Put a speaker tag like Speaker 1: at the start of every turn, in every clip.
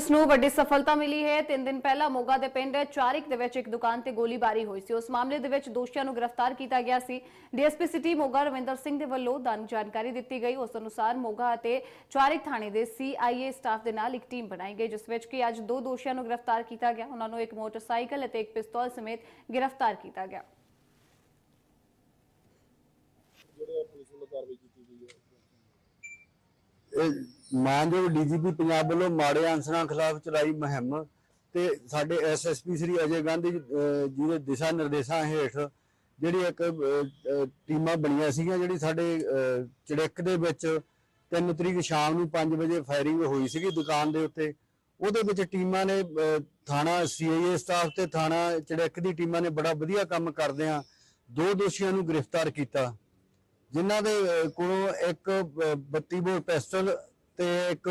Speaker 1: Police ਨੂੰ ਵੱਡੀ ਸਫਲਤਾ ਮਿਲੀ ਹੈ। ਤਿੰਨ ਦਿਨ ਪਹਿਲਾਂ ਮੋਗਾ ਦੇ ਪਿੰਡ ਚਾਰਿਕ ਦੇ ਵਿੱਚ ਇੱਕ ਦੁਕਾਨ ਤੇ ਗੋਲੀਬਾਰੀ ਹੋਈ ਸੀ। ਉਸ ਮਾਮਲੇ ਦੇ ਵਿੱਚ ਦੋਸ਼ੀਆਂ ਨੂੰ ਗ੍ਰਿਫਤਾਰ ਕੀਤਾ ਗਿਆ ਸੀ। ਡੀਐਸਪੀ ਸਿਟੀ ਮੋਗਾ ਰਵਿੰਦਰ ਸਿੰਘ ਦੇ ਵੱਲੋਂ ਦਨ ਜਾਣਕਾਰੀ ਦਿੱਤੀ ਗਈ। ਉਸ ਅਨੁਸਾਰ ਮੋਗਾ ਅਤੇ ਚਾਰਿਕ ਥਾਣੇ ਦੇ ਸੀਆਈਏ ਸਟਾਫ ਦੇ ਨਾਲ ਇੱਕ ਟੀਮ ਬਣਾਈ ਗਈ ਜਿਸ ਵਿੱਚ ਕਿ ਅੱਜ ਦੋ ਦੋਸ਼ੀਆਂ ਨੂੰ ਗ੍ਰਿਫਤਾਰ ਕੀਤਾ ਗਿਆ। ਉਹਨਾਂ ਨੂੰ ਇੱਕ ਮੋਟਰਸਾਈਕਲ ਅਤੇ ਇੱਕ ਪਿਸਤੌਲ ਸਮੇਤ ਗ੍ਰਿਫਤਾਰ ਕੀਤਾ ਗਿਆ।
Speaker 2: ਜਿਹੜੇ ਪੁਲਿਸ ਵੱਲੋਂ ਕਾਰਵਾਈ ਕੀਤੀ ਗਈ ਹੈ।
Speaker 3: ਇਹ ਮਾਨਯੋਗ ਡੀਜੀਪੀ ਪੰਜਾਬ ਵੱਲੋਂ ਮਾੜੇ ਅਨਸਰਾਂ ਖਿਲਾਫ ਚਲਾਈ ਮੁਹਿੰਮ ਤੇ ਸਾਡੇ ਐਸਐਸਪੀ ਸ੍ਰੀ ਅਜੇ ਗਾਂਧੀ ਜੀ ਦੇ ਦਿਸ਼ਾ ਨਿਰਦੇਸ਼ਾਂ ਹੇਠ ਜਿਹੜੀ ਇੱਕ ਟੀਮਾਂ ਬਣੀਆਂ ਸੀਗੀਆਂ ਜਿਹੜੀ ਸਾਡੇ ਚੜਿੱਕ ਦੇ ਵਿੱਚ 3 ਤਰੀਕ ਸ਼ਾਮ ਨੂੰ 5 ਵਜੇ ਫਾਇਰਿੰਗ ਹੋਈ ਸੀਗੀ ਦੁਕਾਨ ਦੇ ਉੱਤੇ ਉਹਦੇ ਵਿੱਚ ਟੀਮਾਂ ਨੇ ਅਹ, ਥਾਣਾ ਸੀਆਈਏ ਸਟਾਫ ਤੇ ਥਾਣਾ ਚੜਿੱਕ ਦੀ ਟੀਮਾਂ ਨੇ ਬੜਾ ਵਧੀਆ ਕੰਮ ਕਰਦਿਆਂ ਦੋ ਦੋਸ਼ੀਆਂ ਨੂੰ ਗ੍ਰਿਫਤਾਰ ਕੀਤਾ ਜਿਨ੍ਹਾਂ ਦੇ ਕੋਲੋਂ ਇੱਕ ਅਹ, 32 ਬੋਰ ਪਿਸਟਲ ਤੇ ਇੱਕ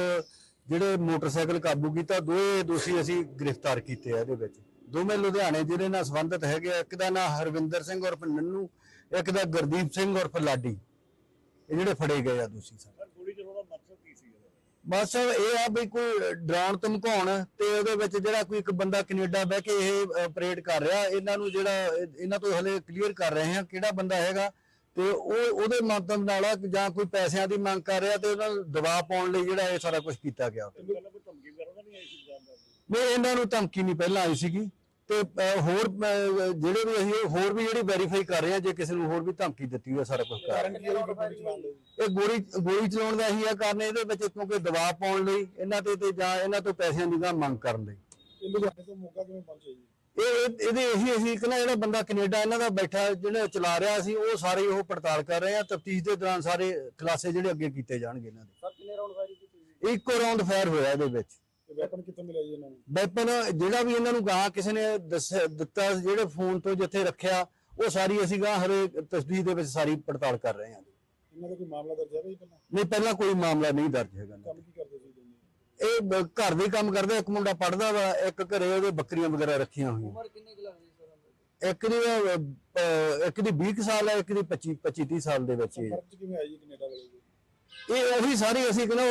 Speaker 3: ਜਿਹੜੇ ਮੋਟਰਸਾਈਕਲ ਕਾਬੂ ਕੀਤਾ ਦੋਏ ਦੋਸ਼ੀ ਅਸੀਂ ਗ੍ਰਿਫਤਾਰ ਕੀਤੇ ਆ ਇਹਦੇ ਵਿੱਚ। ਦੋਵੇਂ ਲੁਧਿਆਣੇ ਜ਼ਿਲ੍ਹੇ ਨਾਲ ਸੰਬੰਧਿਤ ਹੈਗੇ। ਇੱਕ ਦਾ ਨਾਮ ਹਰਵਿੰਦਰ ਸਿੰਘ ਉਰਫ ਨੰਨੂ ਇੱਕ ਦਾ ਗੁਰਦੀਪ ਸਿੰਘ ਉਰਫ ਲਾਡੀ। ਇਹ ਜਿਹੜੇ ਫੜੇ ਗਏ ਆ ਦੋਸ਼ੀ ਸਰ
Speaker 2: ਮਕਸਦ ਕੀ ਸੀ ਇਹਦਾ?
Speaker 3: ਬਸ ਇਹ ਆ ਵੀ ਕੋਈ ਡਰਾਉਣ ਧਮਕਾਉਣ ਤੇ ਉਹਦੇ ਵਿੱਚ ਜਿਹੜਾ ਕੋਈ ਇੱਕ ਬੰਦਾ ਕੈਨੇਡਾ ਬਹਿ ਕੇ ਇਹ ਆਪਰੇਟ ਕਰ ਰਿਹਾ ਇਹਨਾਂ ਨੂੰ ਜਿਹੜਾ ਇਹ- ਇਹਨਾਂ ਤੋਂ ਹਲੇ ਕਲੀਅਰ ਕਰ ਰਹੇ ਹਾਂ ਕਿਹੜਾ ਬੰਦਾ ਹੈਗਾ। ਤੇ ਉਹ ਉਹਦੇ ਮਾਧਿਅਮ ਨਾਲ ਆ ਜਾਂ ਕੋਈ ਪੈਸਿਆਂ ਦੀ ਮੰਗ ਕਰ ਰਿਹਾ ਤੇ ਉਹਨਾਂ ਨੂੰ ਦਬਾਅ ਪਾਉਣ ਲਈ ਜਿਹੜਾ ਇਹ ਸਾਰਾ ਕੁਝ ਕੀਤਾ ਗਿਆ
Speaker 2: ਨਹੀਂ
Speaker 3: ਇਹਨਾਂ ਨੂੰ ਧਮਕੀ ਨਹੀਂ ਪਹਿਲਾਂ ਆਈ ਸੀਗੀ। ਤੇ ਹੋਰ ਜਿਹੜੇ ਵੀ ਅਸੀਂ ਹੋਰ ਵੀ ਜਿਹੜੀ ਵੈਰੀਫਾਈ ਕਰ ਰਹੇ ਹਾਂ ਜੇ ਕਿਸੇ ਨੂੰ ਹੋਰ ਵੀ ਧਮਕੀ ਦਿੱਤੀ ਹੋਈ ਹੈ ਸਾਰਾ ਕੁਝ ਕਰ ਇਹ ਗੋਲੀ ਗੋਲੀ ਚਲਾਉਣ ਦਾ ਇਹੀ ਆ ਕਾਰਨ ਇਹਦੇ ਵਿੱਚ ਕਿਉਂਕਿ ਦਬਾਅ ਪਾਉਣ ਲਈ ਇਹਨਾਂ ਤੇ ਤੇ ਜਾਂ ਇਹਨਾਂ ਤੋਂ ਪੈਸਿਆਂ ਦੀ ਮੰਗ ਕਰਨ ਲਈ।
Speaker 2: ਇਹ ਲੁਧਿਆਣੇ ਤੋਂ ਮੋਗਾ ਕਿਵੇਂ ਪਹੁੰਚੇ ਜੀ?
Speaker 3: ਇਹ ਇਹ- ਇਹਦੇ ਇਹੀ ਅਸੀਂ ਇੱਕ ਨਾ ਜਿਹੜਾ ਬੰਦਾ ਕੈਨੇਡਾ ਇਹਨਾਂ ਦਾ ਬੈਠਾ ਜਿਹੜਾ ਚਲਾ ਰਿਹਾ ਸੀ ਉਹ ਸਾਰੇ ਉਹ ਪੜਤਾਲ ਕਰ ਰਹੇ ਆ ਤਫਤੀਸ਼ ਦੇ ਦੌਰਾਨ ਸਾਰੇ ਖੁਲਾਸੇ ਜਿਹੜੇ ਅੱਗੇ ਕੀਤੇ ਜਾਣਗੇ ਇਹਨਾਂ ਦੇ।
Speaker 2: ਸਰ ਕਿੰਨੇ ਰਾਉਂਡ ਫਾਇਰਿੰਗ ਕੀਤੀ ਜੀ?
Speaker 3: ਇੱਕੋ ਰਾਉਂਡ ਫਾਇਰ ਹੋਇਆ ਇਹਦੇ ਵਿੱਚ।
Speaker 2: ਵੈਪਨ ਕਿੱਥੋਂ ਮਿਲਿਆ ਜੀ ਇਹਨਾਂ ਨੂੰ?
Speaker 3: ਵੈਪਨ ਜਿਹੜਾ ਵੀ ਇਹਨਾਂ ਨੂੰ ਗਾਂ ਕਿਸੇ ਨੇ ਦਿੱਤਾ ਜਿਹੜੇ ਫੋਨ ਤੋਂ ਜਿੱਥੇ ਰੱਖਿਆ ਉਹ ਸਾਰੀ ਅਸੀਂ ਗਾਂ ਹਰੇ ਤਸਦੀਕ ਦੇ ਵਿੱਚ ਸਾਰੀ ਪੜਤਾਲ ਕਰ ਰਹੇ ਹਾਂ
Speaker 2: ਇਹਨਾਂ ਦਾ ਕੋਈ ਮਾਮਲਾ ਦਰਜ ਹੈ ਪਹਿਲਾਂ?
Speaker 3: ਨਹੀਂ ਪਹਿਲਾਂ ਕੋਈ ਮਾਮਲਾ ਨਹੀਂ ਦਰਜ ਹੈਗਾ
Speaker 2: ਕੰਮ ਕੀ ਕਰਦੇ।
Speaker 3: ਇਹ ਬ- ਘਰ ਦੇ ਕੰਮ ਕਰਦੇ ਇੱਕ ਮੁੰਡਾ ਪੜਦਾ ਵਾ ਇੱਕ ਘਰੇ ਉਹਦੇ ਬੱਕਰੀਆਂ ਵਗੈਰਾ ਰੱਖੀਆਂ ਹੋਈਆਂ।
Speaker 2: ਉਮਰ ਕਿੰਨੇ ਕੁ ਲੱਗਦੀ ਸਰ
Speaker 3: ਇੱਕ ਦੀ ਅਹ, ਅਹ, ਇੱਕ ਦੀ 20 ਕੁ ਸਾਲ ਹੈ ਇੱਕ ਦੀ 25 25 30 ਸਾਲ ਦੇ ਵਿੱਚ ਇਹ
Speaker 2: ਫ਼ਰਕ ਕਿਵੇਂ ਆਈ ਜੀ ਕੈਨੇਡਾ ਵਾਲੇ ਦੀ?
Speaker 3: ਇਹ ਉਹੀ ਸਾਰੀ ਅਸੀਂ ਕਹਿੰਦਾ